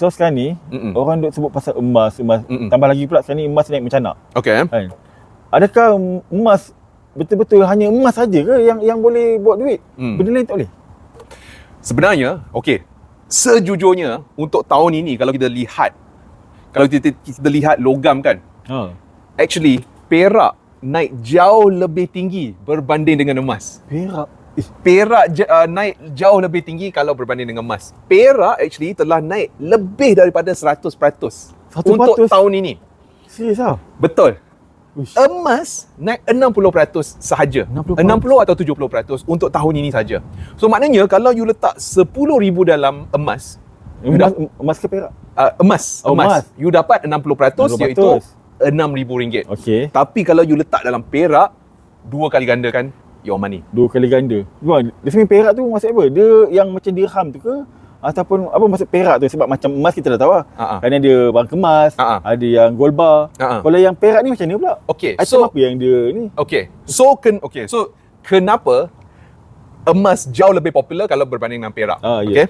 So sekarang ni Mm-mm. orang duk sebut pasal emas, emas. Mm-mm. Tambah lagi pula sekarang ni emas naik mencanak. Okay. Kan? Adakah emas betul-betul hanya emas saja ke yang yang boleh buat duit? Hmm. Benda lain tak boleh. Sebenarnya, okay. Sejujurnya, untuk tahun ini kalau kita lihat, kalau kita, kita lihat logam kan, Ha. actually, perak naik jauh lebih tinggi berbanding dengan emas. Perak. Perak uh, naik jauh lebih tinggi kalau berbanding dengan emas. Perak actually telah naik lebih daripada 100%, 100%? untuk tahun ini. serius ah? Betul. Uish. Emas naik 60% sahaja. 60%. 60 atau 70% untuk tahun ini saja. So maknanya kalau you letak 10,000 dalam emas, Emas, dah- emas ke perak? uh, emas, Oh, emas, emas. you dapat 60%, 60%. iaitu RM6,000. Okey. Tapi kalau you letak dalam perak, dua kali ganda kan your money. Dua kali ganda. Bang, dia sebenarnya perak tu maksud apa? Dia yang macam dirham tu ke? Ataupun apa maksud perak tu? Sebab macam emas kita dah tahu lah. Ha, ha. Kan ada bang kemas, Ha, ha. ada yang gold bar. Ha. Kalau yang perak ni macam mana pula? Okay, Item so apa yang dia ni? Okay. So ken okay. So kenapa emas jauh lebih popular kalau berbanding dengan perak? Ah, ya. Okay.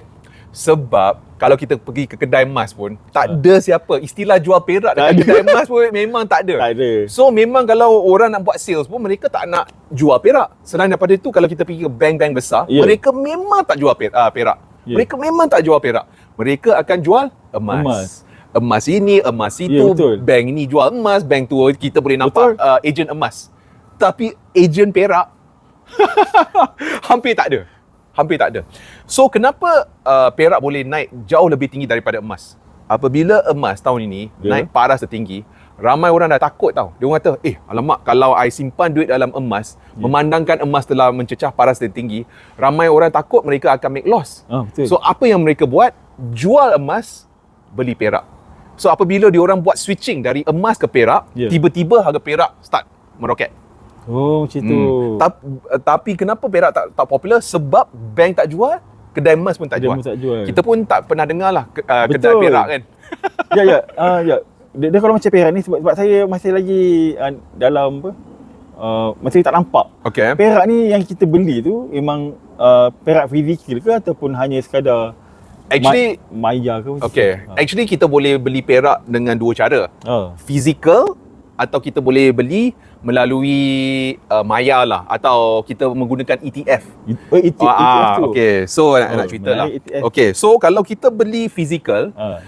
Sebab kalau kita pergi ke kedai emas pun tak Ah. ada siapa istilah jual perak dekat kedai emas pun memang tak ada. Tak ada. So memang kalau orang nak buat sales pun mereka tak nak jual perak. Selain daripada itu kalau kita pergi ke bank-bank besar, Ya. mereka memang tak jual perak. Uh, perak. Ya. Mereka memang tak jual perak. Mereka akan jual emas. Emas. Emas ini, emas Ya, itu, betul. bank ini jual emas, bank tu kita boleh nampak Betul. uh, ejen emas. Tapi ejen perak hampir tak ada. Hampir tak ada. So kenapa uh, perak boleh naik jauh lebih tinggi daripada emas? Apabila emas tahun ini Ya. naik paras setinggi, ramai orang dah takut tau. Dia orang kata, "Eh, alamak kalau I simpan duit dalam emas, Ya. memandangkan emas telah mencecah paras setinggi, ramai orang takut mereka akan make loss." Ah, betul. So apa yang mereka buat? Jual emas, beli perak. So apabila diorang buat switching dari emas ke perak, Ya. tiba-tiba harga perak start meroket. Oh, macam tu. Hmm. Tapi, tapi kenapa perak tak tak popular? Sebab bank tak jual, kedai emas pun tak Kedai jual. tak jual. Kita pun tak pernah dengar lah ke, uh, kedai perak kan. ya, ya. Ah, ya. Dia, dia kalau macam perak ni sebab, sebab saya masih lagi uh, dalam apa? Uh, masih tak nampak. Okay. Perak ni yang kita beli tu memang uh, perak fizikal ke ataupun hanya sekadar Actually, ma- maya ke? okay. tu? Actually kita boleh beli perak dengan dua cara. Ah. Physical atau kita boleh beli melalui uh, maya lah atau kita menggunakan E ETF. Oh, it, Ah, ETF ah, tu. okay. So nak, Oh, nak cerita lah. ETF. Okay. So kalau kita beli physical, Ah.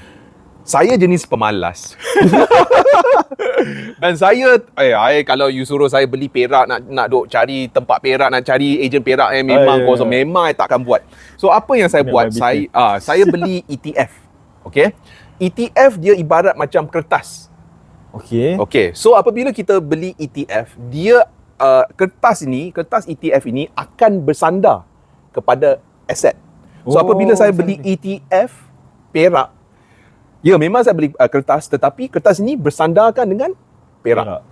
saya jenis pemalas. Dan saya eh I, kalau you suruh saya beli perak nak nak duk cari tempat perak nak cari ejen perak eh memang Ah, ya, kosong ya. memang I takkan buat. So apa yang saya Memang buat saya ah saya beli ETF. Okay? ETF dia ibarat macam kertas. Okey. Okay, so apabila kita beli ETF, dia uh, kertas ini, kertas ETF ini akan bersandar kepada aset. So Oh, apabila saya beli. ETF perak, ya memang saya beli uh, kertas tetapi kertas ini bersandarkan dengan perak.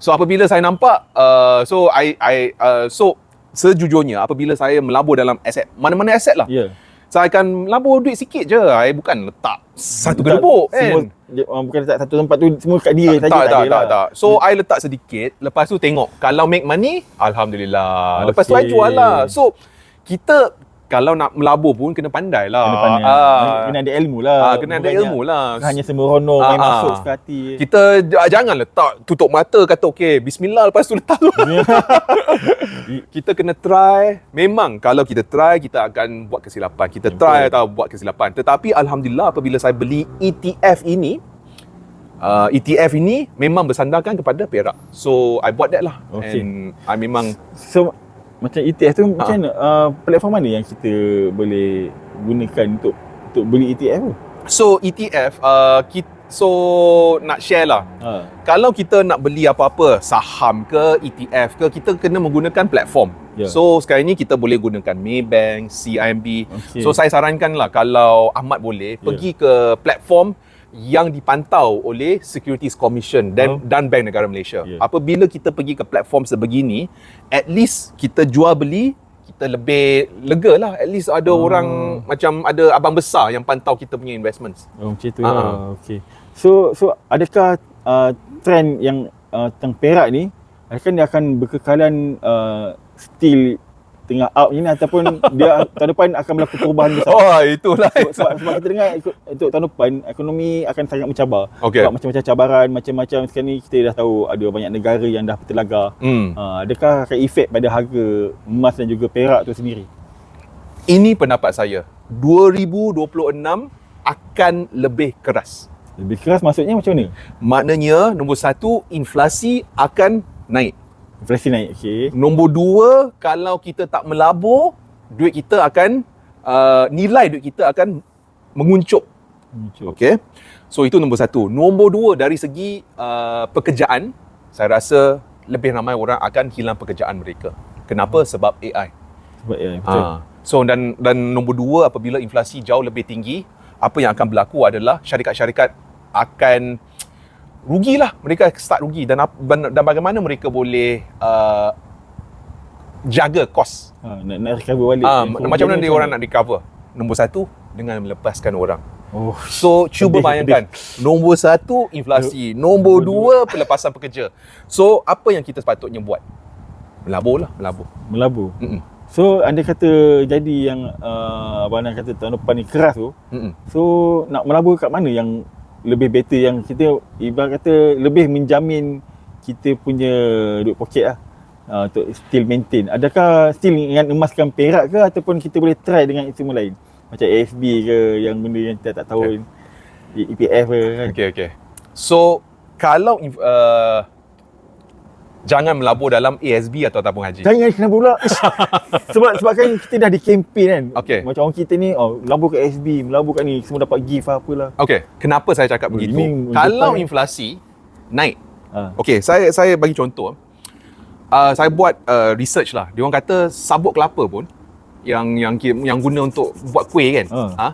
So apabila saya nampak uh, so I I uh, so sejujurnya apabila saya melabur dalam aset, mana-mana aset lah. Ya. Saya akan labur duit sikit je. I bukan letak satu Tak- gerbuk Semua, kan. dia, uh, bukan letak satu tempat tu semua kat dia tak, saja tak, tak, ada tak, lah. tak. So I letak sedikit, lepas tu tengok kalau make money, alhamdulillah. Lepas tu I jual lah. So kita kalau nak melabur pun kena pandai lah. Kena pandai. Ah. Kena ada ilmu lah. Ah, kena ada Bukannya- ilmu lah. hanya sembrono main Ah, ah. masuk suka hati. Kita j- jangan letak tutup mata kata okey bismillah lepas tu letak tu. kita kena try. Memang kalau kita try kita akan buat kesilapan. Kita Betul. try atau buat kesilapan. Tetapi alhamdulillah apabila saya beli ETF ini uh, ETF ini memang bersandarkan kepada perak. So I buat that lah. Okey. And I memang So macam ETF tu Ah. macam mana? Uh, platform mana yang kita boleh gunakan untuk untuk beli ETF tu? so ETF uh, kita, so nak share lah. Ha. Kalau kita nak beli apa-apa saham ke ETF ke kita kena menggunakan platform. Ya. So sekarang ni kita boleh gunakan Maybank, CIMB. Okey. So saya sarankan lah kalau Ahmad boleh Ya. pergi ke platform yang dipantau oleh Securities Commission dan Oh. dan Bank Negara Malaysia. Ya. Apabila kita pergi ke platform sebegini, at least kita jual beli kita lebih lega lah. At least ada Oh. orang macam ada abang besar yang pantau kita punya investments. Oh, macam tu lah. ah. Okey. So so adakah uh, trend yang uh, tentang perak ni adakah dia akan berkekalan uh, still tengah up ni ataupun dia tahun depan akan berlaku perubahan besar. Oh, itulah. Sebab, sebab, sebab kita dengar ikut- untuk tahun depan ekonomi akan sangat mencabar. Okey. Sebab macam-macam cabaran, macam-macam sekarang ni kita dah tahu ada banyak negara yang dah bertelaga. Hmm. Ha, adakah akan efek pada harga emas dan juga perak tu sendiri? Ini pendapat saya. 2026 akan lebih keras. Lebih keras maksudnya macam mana? Maknanya nombor satu, inflasi akan naik. Inflasi naik, okey. Nombor dua, kalau kita tak melabur, duit kita akan, uh, nilai duit kita akan menguncup. Muncul. Okay. So itu nombor satu. Nombor dua, dari segi uh, pekerjaan, saya rasa lebih ramai orang akan hilang pekerjaan mereka. Kenapa? Sebab AI. Sebab ya, betul. Ha. So dan dan nombor dua apabila inflasi jauh lebih tinggi, apa yang akan berlaku adalah syarikat-syarikat akan rugilah. Mereka start rugi dan dan bagaimana mereka boleh uh, jaga kos. Ha, nak, nak recover balik. Kerugian macam mana dia orang nak recover? Nombor satu dengan melepaskan orang. Oh, So cuba Sedih, bayangkan Nombor satu inflasi Nombor dua pelepasan pekerja So apa yang kita sepatutnya buat? Melabur lah Melabur melabur. Mm-mm. So anda kata jadi yang uh, abang kata tahun depan ni keras tu. Mm-mm. So nak melabur kat mana yang lebih better yang kita ibarat kata lebih menjamin kita punya duit poket lah. Uh, untuk still maintain. Adakah still dengan emaskan perak ke ataupun kita boleh try dengan instrumen lain? Macam ASB ke yang benda yang kita tak tahu okay. EPF ke kan? Okay okay So Kalau uh, Jangan melabur dalam ASB atau tabung haji Jangan kena pula. Sebab sebab kan kita dah di campaign kan. Okey. Macam orang kita ni oh melabur kat SB, melabur kat ni semua dapat gift apa lah. Okay Kenapa saya cakap Oh, begitu? ini Kalau inflasi Naik Ha. Okay saya saya bagi contoh uh, Saya buat uh, research lah Dia orang kata sabut kelapa pun yang yang yang guna untuk buat kuih kan. Ha. Ha.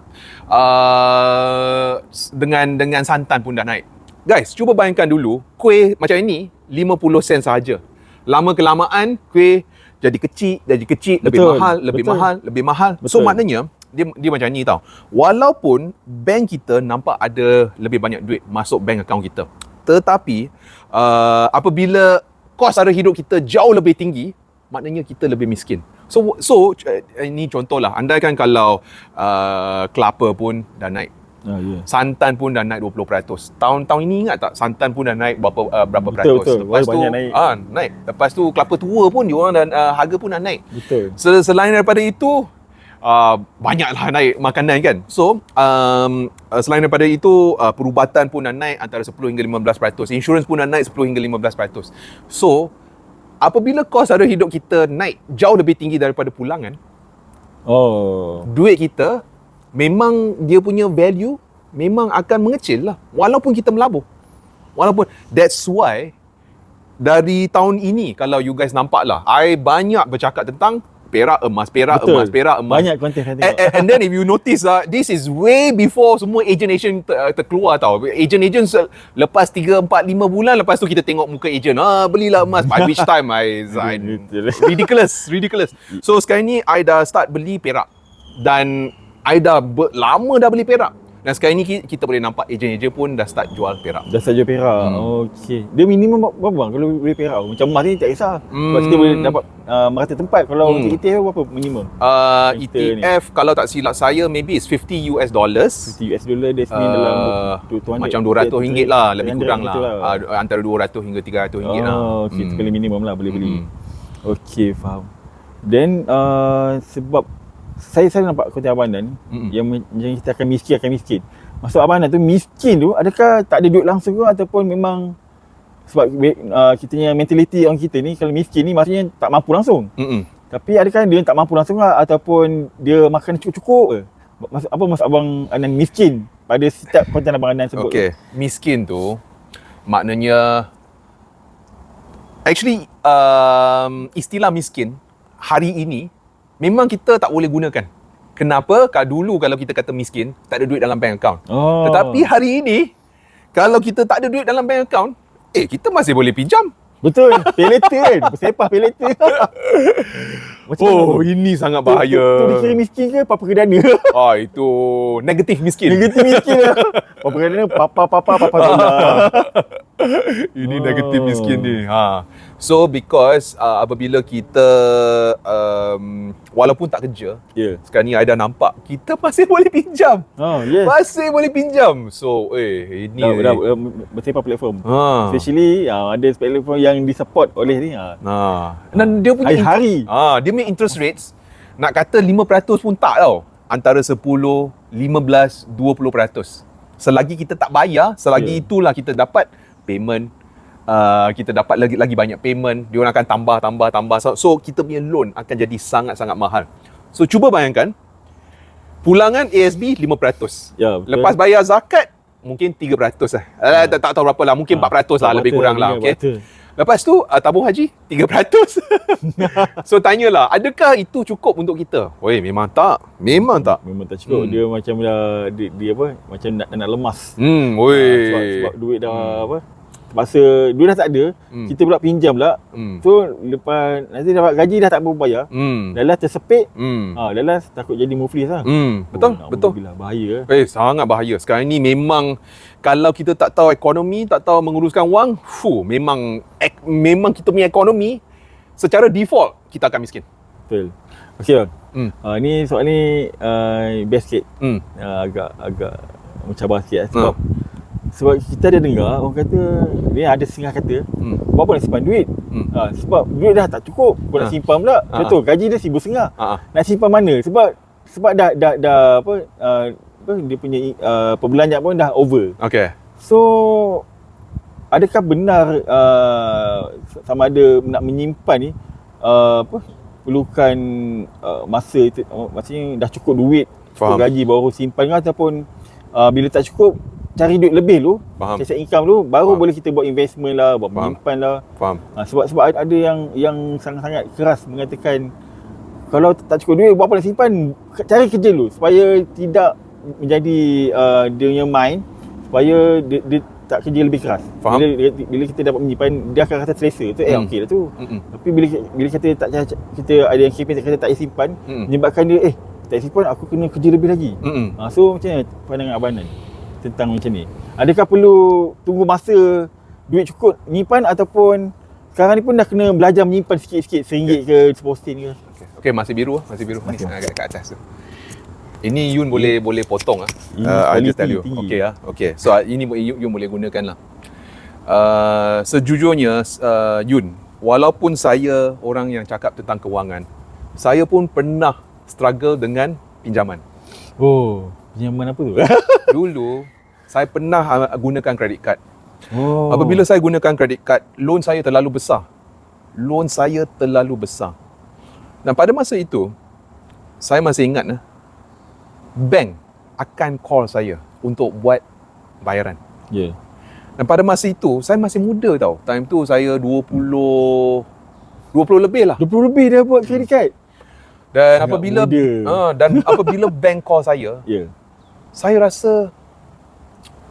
Uh, dengan dengan santan pun dah naik. Guys, cuba bayangkan dulu kuih macam ini 50 sen sahaja. Lama kelamaan kuih jadi kecil, jadi kecil, lebih Betul, mahal, lebih betul. mahal, lebih mahal. So Betul. maknanya dia dia macam ni tau. Walaupun bank kita nampak ada lebih banyak duit masuk bank account kita. Tetapi uh, apabila kos sara hidup kita jauh lebih tinggi, maknanya kita lebih miskin. So so uh, ini contohlah. Andai kan kalau uh, kelapa pun dah naik. Ha, ya. Santan pun dah naik 20%. Tahun-tahun ini ingat tak santan pun dah naik berapa uh, berapa Betul, peratus. betul. Lepas Wah, tu naik. ah naik. Lepas tu kelapa tua pun dia orang dan uh, harga pun dah naik. Betul. Sel- Selain daripada itu uh, banyaklah naik makanan kan. So um, uh, selain daripada itu uh, perubatan pun dah naik antara 10 hingga 15%. Insurans pun dah naik 10 hingga 15%. So apabila kos harga hidup kita naik jauh lebih tinggi daripada pulangan, Oh. duit kita memang dia punya value memang akan mengecil lah walaupun kita melabur. Walaupun that's why dari tahun ini kalau you guys nampak lah I banyak bercakap tentang perak emas, perak Betul. emas, perak emas. Banyak konten And, and, and then if you notice uh, this is way before semua agent-agent ter, terkeluar tau. Agent-agent se- lepas 3 4 5 bulan lepas tu kita tengok muka agent. Ah belilah emas. By which time I, I ridiculous, ridiculous. So sekarang ni I dah start beli perak dan I dah ber, lama dah beli perak. Dan sekarang ni ki- kita boleh nampak ejen-ejen pun dah start jual perak. Dah saja perak. Hmm. Okey. Dia minimum berapa bang kalau beli perak? Macam emas ni tak kisah. Sebab Hmm. kita boleh dapat uh, merata tempat. Kalau Hmm. untuk ETF berapa minimum? Uh, Kita ni. ETF kalau tak silap saya maybe is 50 US dollars. 50 US dollar dia sini dalam Uh, 200 macam 200 ringgit lah lebih 300 kurang lah, gitu Uh, antara 200 hingga 300 ringgit lah Oh, okey. Hmm. Paling minimum lah boleh beli. Hmm. Okey, faham. Then uh, sebab saya saya nampak konten Abang Dan Mm-mm. yang, yang kita akan miskin akan miskin. Maksud Abang tu miskin tu adakah tak ada duit langsung ke ataupun memang sebab uh, kita punya mentality orang kita ni kalau miskin ni maksudnya tak mampu langsung. Mm-mm. Tapi adakah dia tak mampu langsung lah ataupun dia makan cukup-cukup ke? Maksud, apa maksud Abang Anan miskin pada setiap konten Abang Anan sebut Okay, miskin tu maknanya actually um, istilah miskin hari ini memang kita tak boleh gunakan. Kenapa? Kalau dulu kalau kita kata miskin, tak ada duit dalam bank account. Oh. Tetapi hari ini kalau kita tak ada duit dalam bank account, eh kita masih boleh pinjam. Betul, pay later kan? Bersepah pay later. Macam Oh, mana? ini sangat Tu- Tu, tu bahaya. dikira miskin ke papa kedana? Ah, itu negatif miskin. Negatif miskin lah. Papa kedana papa papa papa bola. Ini Oh. negatif miskin ni. Ha. So because uh, apabila kita um, walaupun tak kerja, Ya. sekarang ni I dah nampak kita masih boleh pinjam. Oh, yes. Masih boleh pinjam. So, eh ini Dah, dah, dah bersepah platform. Ha. Especially uh, ada platform yang disupport oleh ni. Uh, Ha. Dan dia punya hari-hari. Ah, dia punya interest rates nak kata 5% pun tak tau. Antara 10, 15, 20%. Selagi kita tak bayar, selagi Ya. itulah kita dapat payment uh, kita dapat lagi lagi banyak payment, dia orang akan tambah tambah tambah. So, so kita punya loan akan jadi sangat-sangat mahal. So cuba bayangkan pulangan ASB 5%. ya, betul. Lepas bayar zakat mungkin 3% lah. Eh, tak, tak tahu berapa lah, mungkin 4% lah lebih kurang lah, okey. Betul. Lepas tu uh, tabung haji 3%. so tanyalah, adakah itu cukup untuk kita? Oi, memang tak. Memang tak. Memang tak cukup. Hmm. Dia macam dah dia, dia apa? Macam nak nak lemas. Hmm, Ah, oi. sebab, sebab duit dah apa? Terpaksa duit dah tak ada. Hmm. Kita pula pinjam pula. Hmm. So lepas nanti dapat gaji dah tak berapa bayar. Hmm. Dah lah tersepit. Hmm. Ha, dah lah takut jadi muflis lah. Hmm, betul, Oh, betul. Alhamdulillah, bahaya. Eh, sangat bahaya. Sekarang ni memang kalau kita tak tahu ekonomi, tak tahu menguruskan wang, fuh, memang ek, memang kita punya ekonomi secara default kita akan miskin. Betul. Okey bang. Hmm. Uh, ni soal ni uh, best sikit. Hmm. Uh, agak agak mencabar sikit lah. sebab sebab kita ada dengar orang kata ni ada setengah kata Hmm. buat apa nak simpan duit Hmm. ha, sebab duit dah tak cukup kau nak Ha. simpan pula Ha. contoh gaji dia seribu setengah Ah, ah. nak simpan mana sebab sebab dah dah, dah apa, uh, apa dia punya uh, perbelanjaan pun dah over Okay. so adakah benar uh, sama ada nak menyimpan ni uh, apa perlukan uh, masa itu uh, maksudnya dah cukup duit Faham. cukup gaji baru simpan ke ataupun uh, bila tak cukup cari duit lebih dulu Faham. income dulu baru Faham. boleh kita buat investment lah buat Faham. menyimpan lah Faham. Ha, sebab sebab ada- yang yang sangat-sangat keras mengatakan kalau tak cukup duit buat apa nak simpan cari kerja dulu supaya tidak menjadi uh, dia punya mind supaya dia, dia tak kerja lebih keras. Faham. Bila, bila, bila kita dapat menyimpan dia akan rasa selesa tu eh Hmm. okey dah tu. Mm-mm. Tapi bila bila kita tak kita ada yang KPI kata tak payah simpan Mm. menyebabkan dia eh tak simpan aku kena kerja lebih lagi. Mm-mm. Ha, so macam mana pandangan Abang Nan tentang macam ni? Adakah perlu tunggu masa duit cukup nyimpan ataupun sekarang ni pun dah kena belajar menyimpan sikit-sikit RM1 ke RM10 ke? Okay. okay, masih biru ah, masih biru. Ni Okey. okay. kat, kat atas tu. Ini Yun boleh boleh potong ah. Ini Uh, I just tell you. tinggi. Okay ah. Okay. So uh, ini Yun, Yun boleh gunakan lah. Uh, sejujurnya uh, Yun, walaupun saya orang yang cakap tentang kewangan, saya pun pernah struggle dengan pinjaman. Oh, pinjaman apa tu? Dulu saya pernah uh, gunakan credit card. oh. Apabila saya gunakan credit card, loan saya terlalu besar. Loan saya terlalu besar. Dan pada masa itu, saya masih ingat nah, bank akan call saya untuk buat bayaran. Ya. Yeah. Dan pada masa itu, saya masih muda tau. Time tu saya 20 20 lebih lah. 20 lebih dah buat credit card. Dan Sangat apabila muda. ah, dan apabila bank call saya, Ya. Yeah. Saya rasa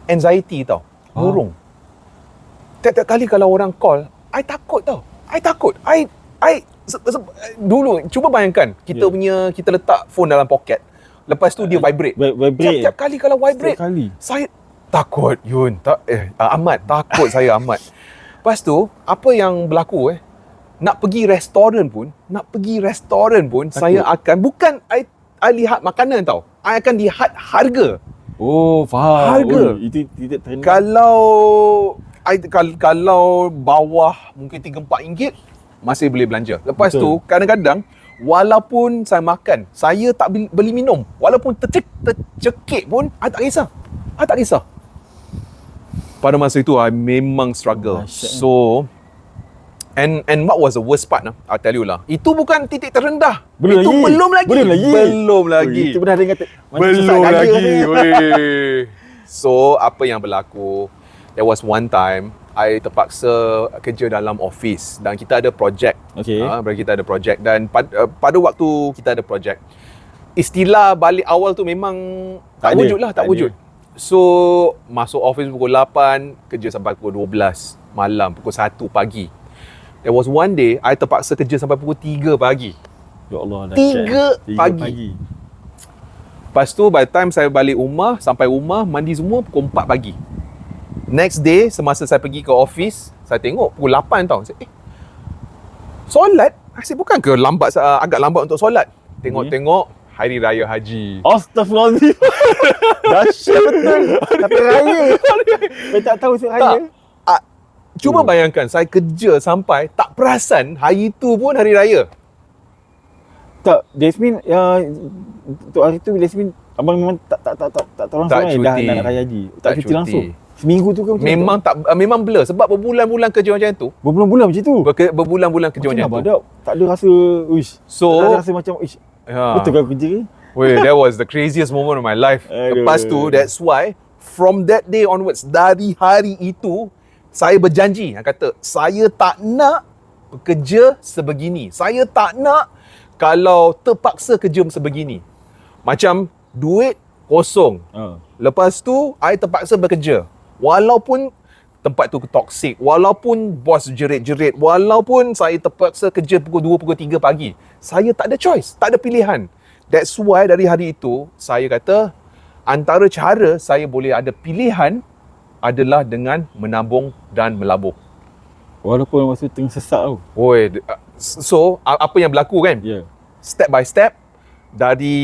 anxiety tau. Ah. Murung. Tiap-tiap kali kalau orang call, I takut tau. I takut. I I se- se- dulu cuba bayangkan kita Ya. punya kita letak phone dalam poket. Lepas tu dia vibrate. Vi- Vibrate. Tiap-tiap kali kalau vibrate, Setiap kali. saya takut Yun. Tak eh uh, amat takut saya amat. Lepas tu apa yang berlaku eh? Nak pergi restoran pun, nak pergi restoran pun Takut. saya akan bukan I I lihat makanan tau. I akan lihat harga. Oh, faham. Harga. Oh, itu tidak terendah. Kalau I, kal, kalau bawah mungkin 3 4 ringgit masih boleh belanja. Lepas Betul. tu kadang-kadang walaupun saya makan, saya tak beli, beli minum. Walaupun tercek, tercekik pun I tak kisah. I tak kisah. Pada masa itu I memang struggle. Dahsyat, So and and what was the worst part nah? I tell you lah. Itu bukan titik terendah. Belum itu lagi. belum lagi. Belum lagi. Belum Oh, lagi. itu pernah dengar Belum lagi. so, apa yang berlaku? There was one time I terpaksa kerja dalam office dan kita ada projek. Okey. Ah, uh, kita ada projek dan pada, uh, pada waktu kita ada projek, istilah balik awal tu memang tak, Tak ada. wujud lah, tak, Tak ada. wujud. So, masuk office pukul 8, kerja sampai pukul 12 malam, pukul 1 pagi. There was one day, I terpaksa kerja sampai pukul 3 pagi. Ya Allah, Tiga dahsyat. pagi. pagi. Lepas tu by the time saya balik rumah Sampai rumah mandi semua pukul 4 pagi Next day semasa saya pergi ke office, saya tengok pukul 8 tau. Saya, eh, solat? Asyik bukan ke lambat uh, agak lambat untuk solat? Tengok-tengok hari raya haji. Astaghfirullahaladzim. Dahsyat betul. Tapi raya. Saya tak tahu sebab Tak. raya. Ah, cuba bayangkan saya kerja sampai tak perasan hari tu pun hari raya. Tak, Jasmine ya untuk hari tu Jasmine abang memang tak tak tak tak tak tolong Tak sangat dah cuti. nak raya haji. Tak, Tak cuti, cuti. langsung. Seminggu tu ke macam Memang tak uh, memang blur sebab berbulan-bulan kerja macam tu. berbulan-bulan macam tu. Berke, berbulan-bulan kerja Macam macam, mana tu. badak tak ada rasa uish. So, tak ada rasa macam uish. ya. Betul ke kerja ke? Weh, that was the craziest moment of my life. Aduh. Lepas tu, that's why from that day onwards, dari hari itu, saya berjanji, yang kata, saya tak nak bekerja sebegini. Saya tak nak kalau terpaksa kerja sebegini. Macam duit kosong. Ha. Lepas tu, I terpaksa bekerja. Walaupun tempat tu toxic, walaupun bos jerit-jerit, walaupun saya terpaksa kerja pukul 2, pukul 3 pagi, saya tak ada choice, tak ada pilihan. That's why dari hari itu, saya kata, antara cara saya boleh ada pilihan adalah dengan menabung dan melabur. Walaupun masa tu tengah sesak tau. Oi, so apa yang berlaku kan? Ya. Step by step, dari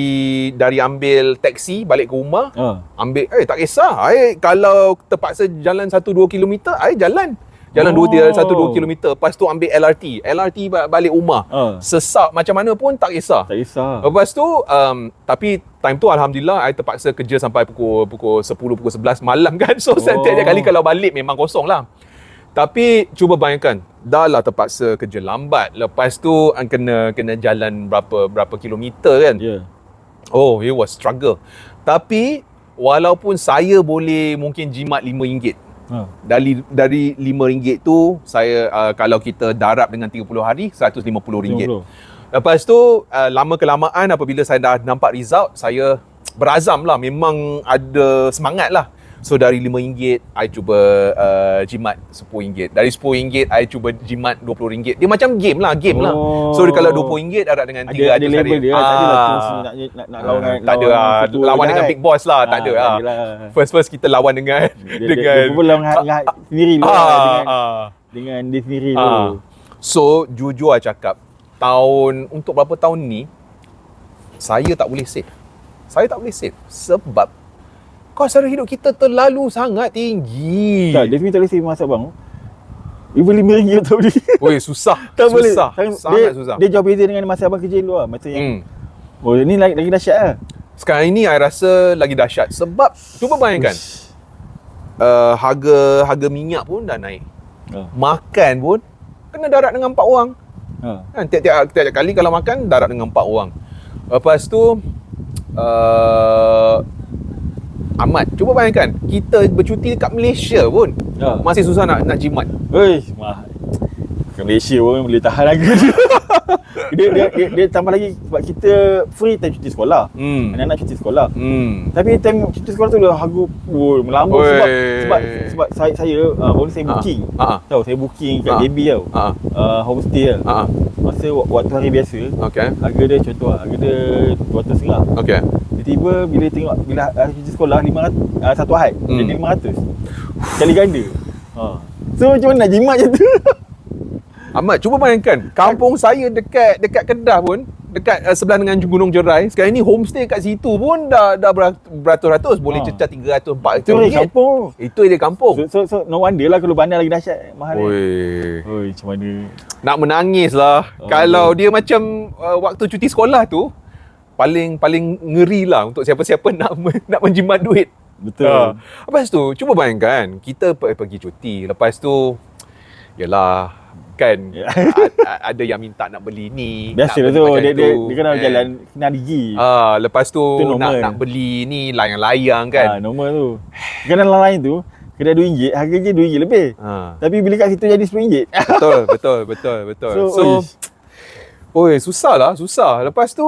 dari ambil taksi balik ke rumah, Ha. ambil eh tak kisah ai kalau terpaksa jalan 1 2 km ai jalan jalan Oh. 2 1 2 km lepas tu ambil LRT LRT ba- balik rumah Ha. sesak macam mana pun tak kisah Tak kisah. lepas tu um, tapi time tu alhamdulillah I terpaksa kerja sampai pukul pukul 10 pukul 11 malam kan so oh. setiap kali kalau balik memang kosong lah tapi cuba bayangkan dah lah terpaksa kerja lambat lepas tu kena kena jalan berapa berapa kilometer kan Ya. Oh, it was struggle. Tapi walaupun saya boleh mungkin jimat RM5, Ha. dari dari RM5 tu saya uh, kalau kita darab dengan 30 hari RM150. 50. Lepas tu uh, lama kelamaan apabila saya dah nampak result saya berazam lah memang ada semangat lah. So dari RM5 I cuba uh, jimat RM10. Dari RM10 I cuba jimat RM20. Dia macam game lah, game lah. So Oh. kalau RM20 darab dengan Ada 300 ada level hari. dia. Tak adalah Ah. terus nak nak nak lawan Ah, dengan tak ada lah. Lawan dengan big boss lah, tak Ah, ada lah. adalah. First first kita lawan dengan Dia, dengan dia, dia pun lawan dengan, dengan sendiri lah ah, dengan ah, dengan dia sendiri ah. tu. So jujur I cakap tahun untuk berapa tahun ni saya tak boleh save. Saya tak boleh save sebab kos sara hidup kita terlalu sangat tinggi. Tak, dia tak boleh save masa bang. Even RM5 tak boleh. Oi susah. tak boleh. susah. Sangat, Sangat dia, susah. Dia jauh beza dengan masa abang kerja dulu lah. Masa yang, hmm. oh ni lagi, lagi dahsyat lah. Sekarang ini I rasa lagi dahsyat sebab cuba bayangkan Uish. uh, harga harga minyak pun dah naik. Ha. Makan pun kena darat dengan empat orang. Ha. Kan tiap-tiap tiap kali kalau makan darat dengan empat orang. Lepas tu uh, Ahmad, cuba bayangkan kita bercuti dekat Malaysia pun Ha. masih susah nak nak jimat. Mah. Kat Malaysia pun boleh tahan harga dia. dia, dia, dia, dia tambah lagi sebab kita free time cuti sekolah. Hmm. Anak-anak cuti sekolah. Hmm. Tapi time cuti sekolah tu dah harga oh, melambung Oi. sebab sebab sebab saya saya uh, baru saya Ha. booking. Ha. Tahu saya booking kat Ha. JB tau. Ha. Uh, homestay lah. Ha. Masa wak- waktu hari biasa, Okay. harga dia contoh lah, harga dia 200 ringgit. Okay. Tiba-tiba bila tengok bila uh, cuti sekolah 500 uh, satu ahad Hmm. jadi 500. Kali ganda. Ha. So macam mana nak jimat macam tu? Ahmad, cuba bayangkan kampung saya dekat dekat Kedah pun dekat uh, sebelah dengan Gunung Jerai. Sekarang ni homestay kat situ pun dah dah berat- beratus-ratus, boleh Ha. cecah 300 400 Itu ringgit. kampung. Itu dia kampung. So, so, so no wonder lah kalau bandar lagi dahsyat mahal. Oi. Oi, macam mana? Nak menangis lah. Oh, Kalau dia macam uh, waktu cuti sekolah tu paling paling ngeri lah untuk siapa-siapa nak nak menjimat duit. Betul. Ha. Lepas tu cuba bayangkan kita pe- pergi cuti. Lepas tu yalah kan a- a- ada yang minta nak beli ni. Biasa tu. beli macam Dia, dia, tu, dia kena kan. jalan kena gigi. Ah, lepas tu nak normal. nak beli ni layang-layang kan. Ha, normal tu. Kena lain tu, kedai RM2, harga je RM2 lebih. Ha. Tapi bila kat situ jadi RM10. Betul, betul, betul, betul. So, So. Oi, susah lah, susah. Lepas tu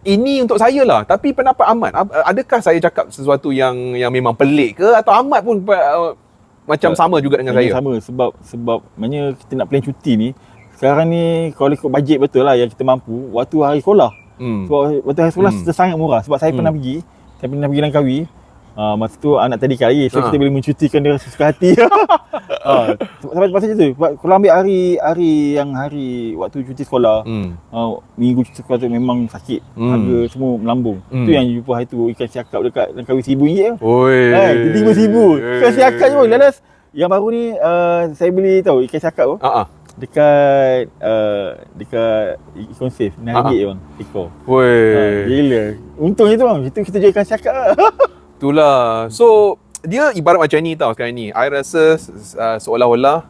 ini untuk saya lah. Tapi pendapat Ahmad, adakah saya cakap sesuatu yang yang memang pelik ke atau Ahmad pun uh, macam sama juga dengan saya? sama sebab sebab maknanya kita nak plan cuti ni sekarang ni kalau ikut bajet betul lah yang kita mampu waktu hari sekolah. Hmm. Sebab waktu hari sekolah hmm. sangat murah sebab saya Hmm. pernah pergi, saya pernah pergi Langkawi. Uh, masa tu anak tadi kali so Ha. kita boleh mencutikan dia sesuka hati. uh, sampai masa tu sebab kalau ambil hari hari yang hari waktu cuti sekolah Hmm. uh, minggu cuti sekolah tu memang sakit. Hmm. Harga semua melambung. Hmm. Tu yang jumpa hari tu ikan siakap dekat dekat RM1,000 tu. Oi. Kan, tiba RM1,000. Ikan siakap je pun. Lalas yang baru ni uh, saya beli tahu ikan siakap tu ah. dekat uh, dekat Econ Safe RM6 Ha, ha. bang ekor. Woi. Uh, gila. Untung itu bang. Itu kita jual ikan siakap lah. Itulah. So dia ibarat macam ni tau sekarang ni. I rasa uh, seolah-olah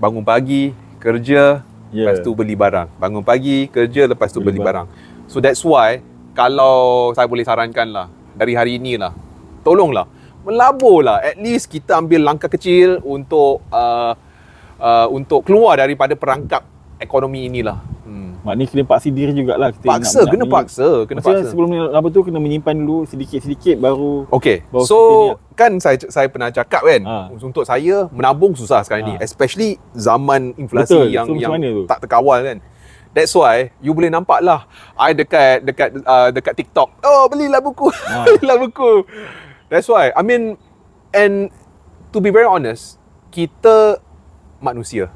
bangun pagi, kerja, Ya. lepas tu beli barang. Bangun pagi, kerja, lepas tu beli, Beli barang. So that's why kalau saya boleh sarankan lah dari hari ini lah, tolonglah melabur lah. At least kita ambil langkah kecil untuk uh, uh, untuk keluar daripada perangkap ekonomi inilah. Maknanya kena paksa diri jugalah kita Paksa, kena ni. paksa, kena Maksudnya paksa. sebelum ni apa tu kena menyimpan dulu sedikit-sedikit baru Okay, Bawa so kan saya saya pernah cakap kan, Ha. untuk saya menabung susah sekarang ni, Ha. especially zaman inflasi Betul. yang So, yang tak terkawal kan. That's why you boleh nampak lah I dekat dekat uh, dekat TikTok. Oh, belilah buku. Ha. belilah buku. That's why. I mean and to be very honest, kita manusia.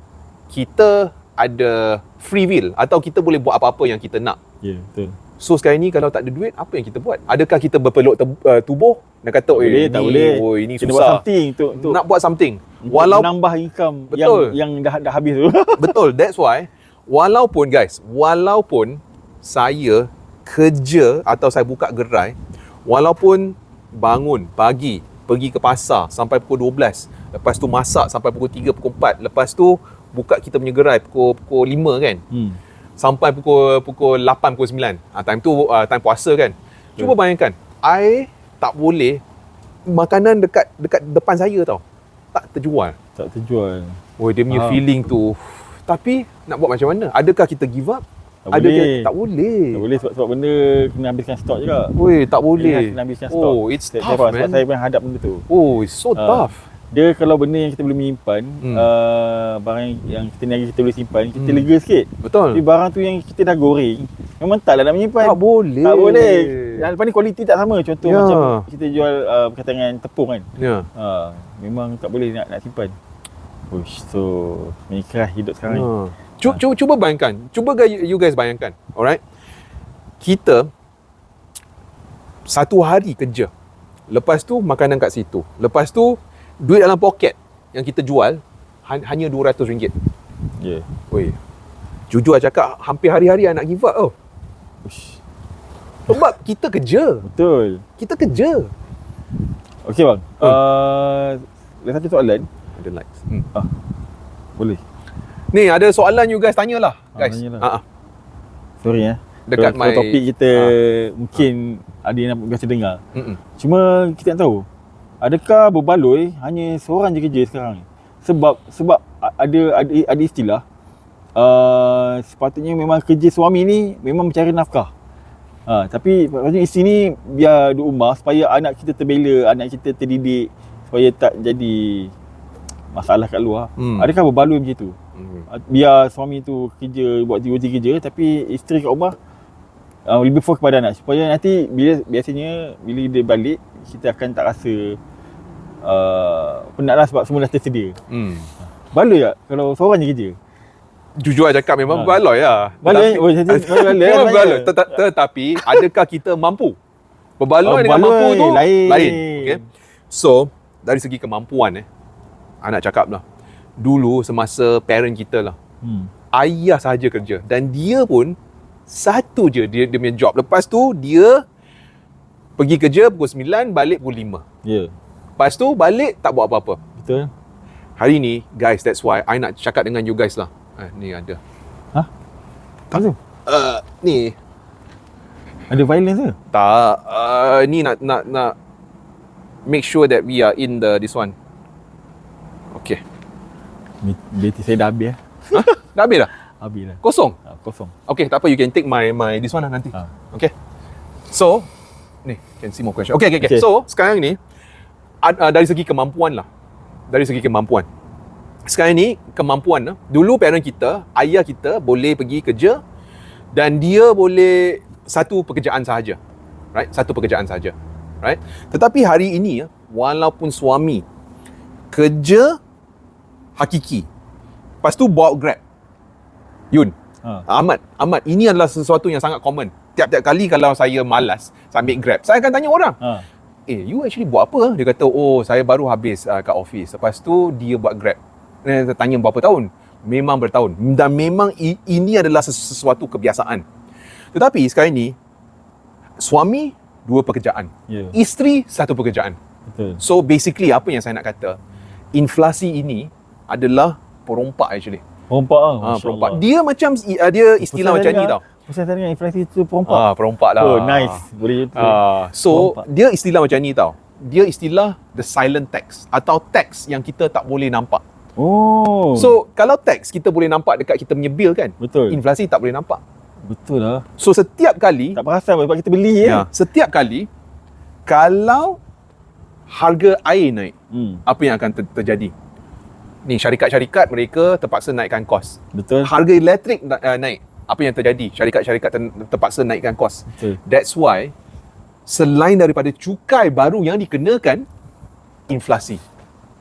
Kita ada free will atau kita boleh buat apa-apa yang kita nak. Ya, betul. So sekarang ni kalau tak ada duit, apa yang kita buat? Adakah kita berpeluk te- uh, tubuh dan kata, "Oi, boleh, ni, tak boleh. Oi, ini Kena buat susah." something untuk untuk Nak buat something. Walau menambah income Betul. yang yang dah dah habis tu. betul, that's why walaupun guys, walaupun saya kerja atau saya buka gerai, walaupun bangun pagi, pergi ke pasar sampai pukul 12, lepas tu masak sampai pukul 3, pukul 4, lepas tu buka kita punya gerai pukul pukul 5 kan. hmm. sampai pukul pukul 8 pukul 9. Ah time tu uh, time puasa kan. Cuba bayangkan, I tak boleh makanan dekat dekat depan saya tau. Tak terjual. Tak terjual. Oh dia punya Faham. feeling tu. Tapi nak buat macam mana? Adakah kita give up? Tak Adakah boleh. tak boleh. Tak boleh sebab sebab benda kena habiskan stok juga. Oi, tak boleh. Kena habiskan stok. Oh, it's Saya- tough, Sebab man. saya pernah hadap benda tu. Oh, it's so Ah. tough. Dia kalau benda yang kita boleh menyimpan, Hmm. uh, barang yang kita niaga kita boleh simpan, kita Hmm. lega sikit. Betul. Tapi barang tu yang kita dah goreng, memang taklah nak menyimpan. Tak boleh. Tak boleh. Dan lepas ni kualiti tak sama. Contoh Ya. macam kita jual uh, berkaitan dengan tepung kan. Ya. Ha, memang tak boleh nak nak simpan. Uish, so menyikah hidup sekarang ni. Ha. Cuba, cuba, cuba bayangkan. Cuba you guys bayangkan. Alright. Kita satu hari kerja. Lepas tu makanan kat situ. Lepas tu duit dalam poket yang kita jual han- hanya RM200. Ya. Yeah. Oi. Jujur I cakap hampir hari-hari nak give up tau. Uish. Sebab kita kerja. Betul. Kita kerja. Okey bang. Hmm. Uh, ada satu soalan. Ada likes. Hmm. Boleh. Ni ada soalan you guys tanyalah Ah, guys. Ha ah. Sorry eh. Dekat kalau my topik kita Ah. mungkin ada yang biasa dengar. Mm-mm. Cuma kita nak tahu adakah berbaloi hanya seorang je kerja sekarang ni? Sebab sebab ada ada ada istilah uh, sepatutnya memang kerja suami ni memang mencari nafkah. Ha, tapi maksudnya isteri ni biar duduk rumah supaya anak kita terbela, anak kita terdidik supaya tak jadi masalah kat luar. Hmm. Adakah berbaloi macam tu? Hmm. Biar suami tu kerja buat tiga kerja tapi isteri kat rumah uh, lebih fokus kepada anak supaya nanti bila biasanya bila dia balik kita akan tak rasa uh, penat lah sebab semua dah tersedia. Hmm. Baloi tak kalau seorang je kerja? Jujur I cakap memang Ha. berbaloi lah. Baloi, Tetapi- oh, jadi baloi, Memang baloi. berbaloi. Teta- Tetapi adakah kita mampu? Berbaloi Oh, dengan baloi, mampu tu lain. lain. Okay? So, dari segi kemampuan eh, I nak cakap lah. Dulu semasa parent kita lah, Hmm. ayah sahaja kerja. Dan dia pun satu je dia, dia punya job. Lepas tu dia pergi kerja pukul 9, balik pukul 5. Ya. Yeah. Lepas tu balik tak buat apa-apa. Betul. Hari ni, guys, that's why I nak cakap dengan you guys lah. Eh, ni ada. Ha? Tak tu. Uh, ni Ada violence ke? Tak, uh, ni nak nak nak make sure that we are in the this one. Okay. Bateri saya dah habis eh. Dah habis dah? Habis dah. Kosong? Ha, kosong. Okay, tak apa. You can take my my this one lah nanti. Ha. Okay. So, ni, can see more question. Okay, okay, okay. Okay. So, sekarang ni, uh, dari segi kemampuan lah. Dari segi kemampuan. Sekarang ni, kemampuan lah. Dulu parent kita, ayah kita boleh pergi kerja dan dia boleh satu pekerjaan sahaja. Right? Satu pekerjaan sahaja. right? Tetapi hari ini ya, walaupun suami kerja hakiki, lepas tu bawa Grab. Yun, Ha. Ahmad, Ahmad, ini adalah sesuatu yang sangat common. Tiap-tiap kali kalau saya malas, saya ambil Grab, saya akan tanya orang, Ha. Eh, you actually buat apa? Dia kata, oh, saya baru habis uh, kat office. Lepas tu, dia buat Grab. Dan saya tanya berapa tahun? Memang bertahun. Dan memang ini adalah sesu- sesuatu kebiasaan. Tetapi sekarang ni, suami dua pekerjaan. Ya. Isteri satu pekerjaan. Betul. So basically apa yang saya nak kata, inflasi ini adalah perompak actually. Perompak ah. Ha, perompak. Allah. Dia macam uh, dia istilah Pasal macam ni tau. Pasal saya dengar inflasi tu perompak. Ah, perompak lah. Oh, nice. Boleh. Ah, so Perompak. dia istilah macam ni tau. Dia istilah the silent tax atau tax yang kita tak boleh nampak. Oh. So kalau tax kita boleh nampak dekat kita punya bill kan. betul. Inflasi tak boleh nampak. Betul lah. So setiap kali Tak perasan sebab kita beli ya, ya. setiap kali kalau harga air naik, Hmm. apa yang akan ter- terjadi? Ni syarikat-syarikat mereka terpaksa naikkan kos. Betul. Harga elektrik na- uh, naik. Apa yang terjadi? Syarikat-syarikat ter- terpaksa naikkan kos. Betul. That's why selain daripada cukai baru yang dikenakan inflasi.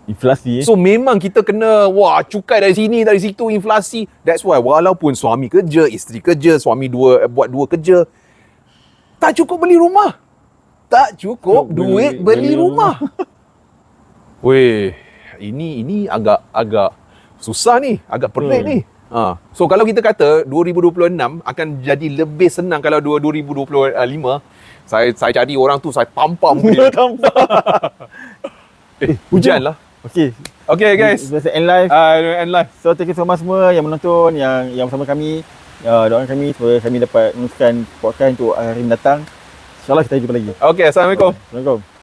Inflasi eh. So memang kita kena wah cukai dari sini dari situ inflasi. That's why walaupun suami kerja, isteri kerja, suami dua eh, buat dua kerja tak cukup beli rumah. Tak cukup Beli- duit beli, beli rumah. Weh, ini ini agak agak susah ni, agak pelik Betul. ni. Ha. So kalau kita kata 2026 akan jadi lebih senang kalau 2025 saya saya cari orang tu saya tampar muka dia. Tampak. eh, hujan lah. Okey. Okay guys. Biasa end live. Uh, and live. So thank you so much semua yang menonton yang yang bersama kami. Uh, doakan kami supaya kami dapat meneruskan podcast untuk hari mendatang. InsyaAllah kita jumpa lagi. Okay, Assalamualaikum. Assalamualaikum.